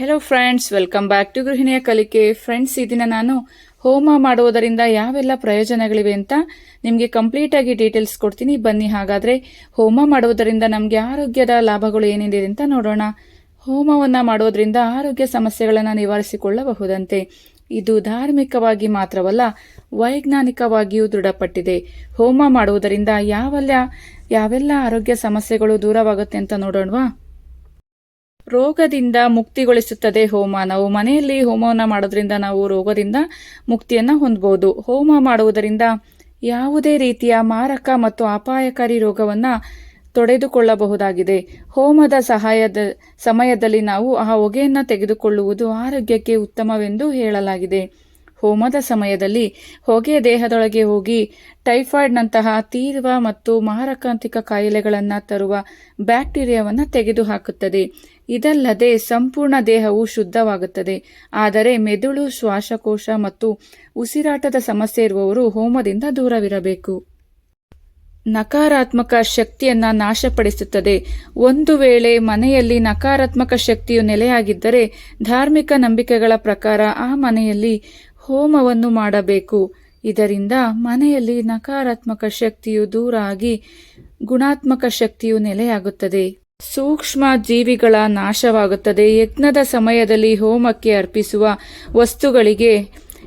Hello friends welcome back to ಗೃಹಿಣಿಯ ಕಲಿಕೆ friends ಈ ದಿನ ನಾನು ಹೋಮ ಮಾಡುವುದರಿಂದ ಯಾವೆಲ್ಲ ಪ್ರಯೋಜನಗಳಿವೆ ಅಂತ ನಿಮಗೆ ಕಂಪ್ಲೀಟ್ ಆಗಿ ಡೀಟೇಲ್ಸ್ ಕೊಡ್ತೀನಿ. ಬನ್ನಿ, ಹಾಗಾದ್ರೆ ಹೋಮ ಮಾಡುವುದರಿಂದ ನಮಗೆ ಆರೋಗ್ಯದ ಲಾಭಗಳು ಏನಿದೆ ಅಂತ ನೋಡೋಣ. ಹೋಮವನ್ನ ಮಾಡೋದ್ರಿಂದ ಆರೋಗ್ಯ ಸಮಸ್ಯೆಗಳನ್ನು ನಿವಾರಿಸಿಕೊಳ್ಳಬಹುದಂತೆ. ಇದು ಧಾರ್ಮಿಕವಾಗಿ ಮಾತ್ರವಲ್ಲ, ವೈಜ್ಞಾನಿಕವಾಗಿಯೂ ದೃಢಪಟ್ಟಿದೆ. ಹೋಮ ಮಾಡುವುದರಿಂದ ಯಾವೆಲ್ಲ ಯಾವೆಲ್ಲ ಆರೋಗ್ಯ ಸಮಸ್ಯೆಗಳು ದೂರವಾಗುತ್ತೆ ಅಂತ ನೋಡೋಣವಾ? ರೋಗದಿಂದ ಮುಕ್ತಿಗೊಳಿಸುತ್ತದೆ ಹೋಮ ನಾವು ಮನೆಯಲ್ಲಿ ಹೋಮವನ್ನು ಮಾಡೋದ್ರಿಂದ ನಾವು ರೋಗದಿಂದ ಮುಕ್ತಿಯನ್ನ ಹೊಂದಬಹುದು ಹೋಮ ಮಾಡುವುದರಿಂದ ಯಾವುದೇ ರೀತಿಯ ಮಾರಕ ಮತ್ತು ಅಪಾಯಕಾರಿ ರೋಗವನ್ನ ತೊಡೆದುಕೊಳ್ಳಬಹುದಾಗಿದೆ. ಹೋಮದ ಸಹಾಯದ ಸಮಯದಲ್ಲಿ ನಾವು ಆ ಹೊಗೆಯನ್ನು ತೆಗೆದುಕೊಳ್ಳುವುದು ಆರೋಗ್ಯಕ್ಕೆ ಉತ್ತಮವೆಂದು ಹೇಳಲಾಗಿದೆ. ಹೋಮದ ಸಮಯದಲ್ಲಿ ಹೊಗೆ ದೇಹದೊಳಗೆ ಹೋಗಿ ಟೈಫಾಯ್ಡ್ನಂತಹ ತೀವ್ರ ಮತ್ತು ಮಾರಕಾಂತಿಕ ಕಾಯಿಲೆಗಳನ್ನು ತರುವ ಬ್ಯಾಕ್ಟೀರಿಯಾವನ್ನು ತೆಗೆದುಹಾಕುತ್ತದೆ. ಇದಲ್ಲದೆ ಸಂಪೂರ್ಣ ದೇಹವು ಶುದ್ಧವಾಗುತ್ತದೆ. ಆದರೆ ಮೆದುಳು, ಶ್ವಾಸಕೋಶ ಮತ್ತು ಉಸಿರಾಟದ ಸಮಸ್ಯೆ ಇರುವವರು ಹೋಮದಿಂದ ದೂರವಿರಬೇಕು. ನಕಾರಾತ್ಮಕ ಶಕ್ತಿಯನ್ನು ನಾಶಪಡಿಸುತ್ತದೆ. ಒಂದು ವೇಳೆ ಮನೆಯಲ್ಲಿ ನಕಾರಾತ್ಮಕ ಶಕ್ತಿಯು ನೆಲೆಯಾಗಿದ್ದರೆ ಧಾರ್ಮಿಕ ನಂಬಿಕೆಗಳ ಪ್ರಕಾರ ಆ ಮನೆಯಲ್ಲಿ ಹೋಮವನ್ನು ಮಾಡಬೇಕು. ಇದರಿಂದ ಮನೆಯಲ್ಲಿ ನಕಾರಾತ್ಮಕ ಶಕ್ತಿಯು ದೂರ ಆಗಿ ಗುಣಾತ್ಮಕ ಶಕ್ತಿಯು ನೆಲೆಯಾಗುತ್ತದೆ. ಸೂಕ್ಷ್ಮ ಜೀವಿಗಳ ನಾಶವಾಗುತ್ತದೆ. ಯಜ್ಞದ ಸಮಯದಲ್ಲಿ ಹೋಮಕ್ಕೆ ಅರ್ಪಿಸುವ ವಸ್ತುಗಳಿಗೆ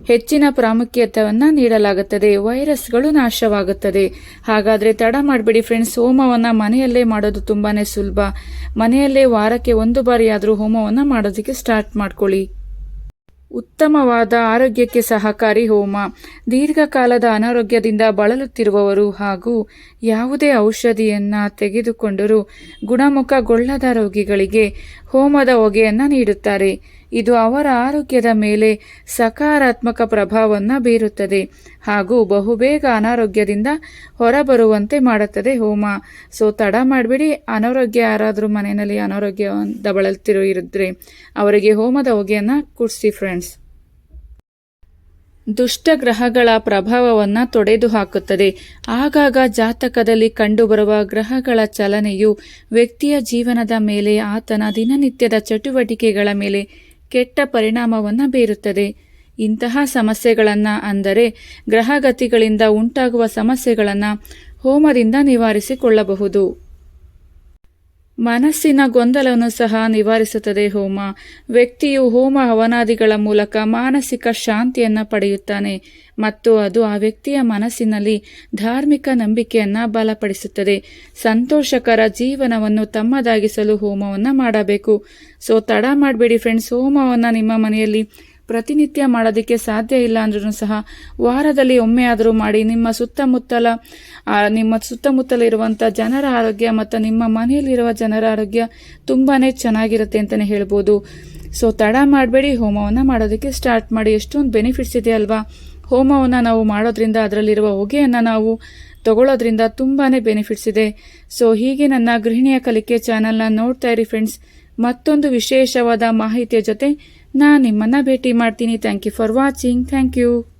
ಹೆಚ್ಚಿನ ಪ್ರಾಮುಖ್ಯತೆಯನ್ನು ನೀಡಲಾಗುತ್ತದೆ. ವೈರಸ್ಗಳು ನಾಶವಾಗುತ್ತದೆ. ಹಾಗಾದ್ರೆ ತಡ ಮಾಡಬೇಡಿ ಫ್ರೆಂಡ್ಸ್, ಹೋಮವನ್ನು ಮನೆಯಲ್ಲೇ ಮಾಡೋದು ತುಂಬಾನೇ ಸುಲಭ. ಮನೆಯಲ್ಲೇ ವಾರಕ್ಕೆ ಒಂದು ಬಾರಿಯಾದರೂ ಹೋಮವನ್ನು ಮಾಡೋದಕ್ಕೆ ಸ್ಟಾರ್ಟ್ ಮಾಡ್ಕೊಳ್ಳಿ. ಉತ್ತಮವಾದ ಆರೋಗ್ಯಕ್ಕೆ ಸಹಕಾರಿ ಹೋಮ. ದೀರ್ಘಕಾಲದ ಅನಾರೋಗ್ಯದಿಂದ ಬಳಲುತ್ತಿರುವವರು ಹಾಗೂ ಯಾವುದೇ ಔಷಧಿಯನ್ನು ತೆಗೆದುಕೊಂಡರೂ ಗುಣಮುಖಗೊಳ್ಳದ ರೋಗಿಗಳಿಗೆ ಹೋಮದ ಹೊಗೆಯನ್ನು ನೀಡುತ್ತಾರೆ. ಇದು ಅವರ ಆರೋಗ್ಯದ ಮೇಲೆ ಸಕಾರಾತ್ಮಕ ಪ್ರಭಾವವನ್ನು ಬೀರುತ್ತದೆ ಹಾಗೂ ಬಹುಬೇಗ ಅನಾರೋಗ್ಯದಿಂದ ಹೊರಬರುವಂತೆ ಮಾಡುತ್ತದೆ ಹೋಮ. ಸೊ ತಡ ಮಾಡಬೇಡಿ. ಅನಾರೋಗ್ಯ ಯಾರಾದರೂ ಮನೆಯಲ್ಲಿ ಅನಾರೋಗ್ಯದ ಬಳಲ್ತಿರೋ ಇರಿದ್ರೆ ಅವರಿಗೆ ಹೋಮದ ಹೊಗೆಯನ್ನು ಕುಡಿಸಿ ಫ್ರೆಂಡ್ಸ್ ದುಷ್ಟ ಗ್ರಹಗಳ ಪ್ರಭಾವವನ್ನು ತೊಡೆದು ಹಾಕುತ್ತದೆ. ಆಗಾಗ ಜಾತಕದಲ್ಲಿ ಕಂಡುಬರುವ ಗ್ರಹಗಳ ಚಲನೆಯು ವ್ಯಕ್ತಿಯ ಜೀವನದ ಮೇಲೆ ಆತನ ದಿನನಿತ್ಯದ ಚಟುವಟಿಕೆಗಳ ಮೇಲೆ ಕೆಟ್ಟ ಪರಿಣಾಮವನ್ನು ಬೀರುತ್ತದೆ. ಇಂತಹ ಸಮಸ್ಯೆಗಳನ್ನು ಅಂದರೆ ಗ್ರಹಗತಿಗಳಿಂದ ಉಂಟಾಗುವ ಸಮಸ್ಯೆಗಳನ್ನು ಹೋಮದಿಂದ ನಿವಾರಿಸಿಕೊಳ್ಳಬಹುದು. ಮನಸ್ಸಿನ ಗೊಂದಲವನ್ನು ಸಹ ನಿವಾರಿಸುತ್ತದೆ ಹೋಮ. ವ್ಯಕ್ತಿಯು ಹೋಮ ಹವನಾದಿಗಳ ಮೂಲಕ ಮಾನಸಿಕ ಶಾಂತಿಯನ್ನು ಪಡೆಯುತ್ತಾನೆ ಮತ್ತು ಅದು ಆ ವ್ಯಕ್ತಿಯ ಮನಸ್ಸಿನಲ್ಲಿ ಧಾರ್ಮಿಕ ನಂಬಿಕೆಯನ್ನು ಬಲಪಡಿಸುತ್ತದೆ. ಸಂತೋಷಕರ ಜೀವನವನ್ನು ತಮ್ಮದಾಗಿಸಲು ಹೋಮವನ್ನು ಮಾಡಬೇಕು. ಸೊ ತಡ ಮಾಡಬೇಡಿ ಫ್ರೆಂಡ್ಸ್ ಹೋಮವನ್ನು ನಿಮ್ಮ ಮನೆಯಲ್ಲಿ ಪ್ರತಿನಿತ್ಯ ಮಾಡೋದಕ್ಕೆ ಸಾಧ್ಯ ಇಲ್ಲ ಅಂದ್ರೂ ಸಹ ವಾರದಲ್ಲಿ ಒಮ್ಮೆ ಆದರೂ ಮಾಡಿ ನಿಮ್ಮ ಸುತ್ತಮುತ್ತಲ ನಿಮ್ಮ ಸುತ್ತಮುತ್ತಲ ಇರುವಂಥ ಜನರ ಆರೋಗ್ಯ ಮತ್ತು ನಿಮ್ಮ ಮನೆಯಲ್ಲಿರುವ ಜನರ ಆರೋಗ್ಯ ತುಂಬಾ ಚೆನ್ನಾಗಿರುತ್ತೆ ಅಂತಲೇ ಹೇಳ್ಬೋದು. ಸೊ ತಡ ಮಾಡಬೇಡಿ, ಹೋಮವನ್ನು ಮಾಡೋದಕ್ಕೆ ಸ್ಟಾರ್ಟ್ ಮಾಡಿ. ಎಷ್ಟೊಂದು ಬೆನಿಫಿಟ್ಸ್ ಇದೆ ಅಲ್ವಾ? ಹೋಮವನ್ನು ನಾವು ಮಾಡೋದ್ರಿಂದ ಅದರಲ್ಲಿರುವ ಹೊಗೆಯನ್ನು ನಾವು ತಗೊಳ್ಳೋದ್ರಿಂದ ತುಂಬಾ ಬೆನಿಫಿಟ್ಸ್ ಇದೆ. ಸೊ ಹೀಗೆ ನನ್ನ ಗೃಹಿಣಿಯ ಕಲಿಕೆ ಚಾನಲ್ನ ನೋಡ್ತಾ ಇರಿ ಫ್ರೆಂಡ್ಸ್ ಮತ್ತೊಂದು ವಿಶೇಷವಾದ ಮಾಹಿತಿಯ ಜೊತೆ ನಾನು ನಿಮ್ಮನ್ನು ಭೇಟಿ ಮಾಡ್ತೀನಿ. Thank you for watching thank you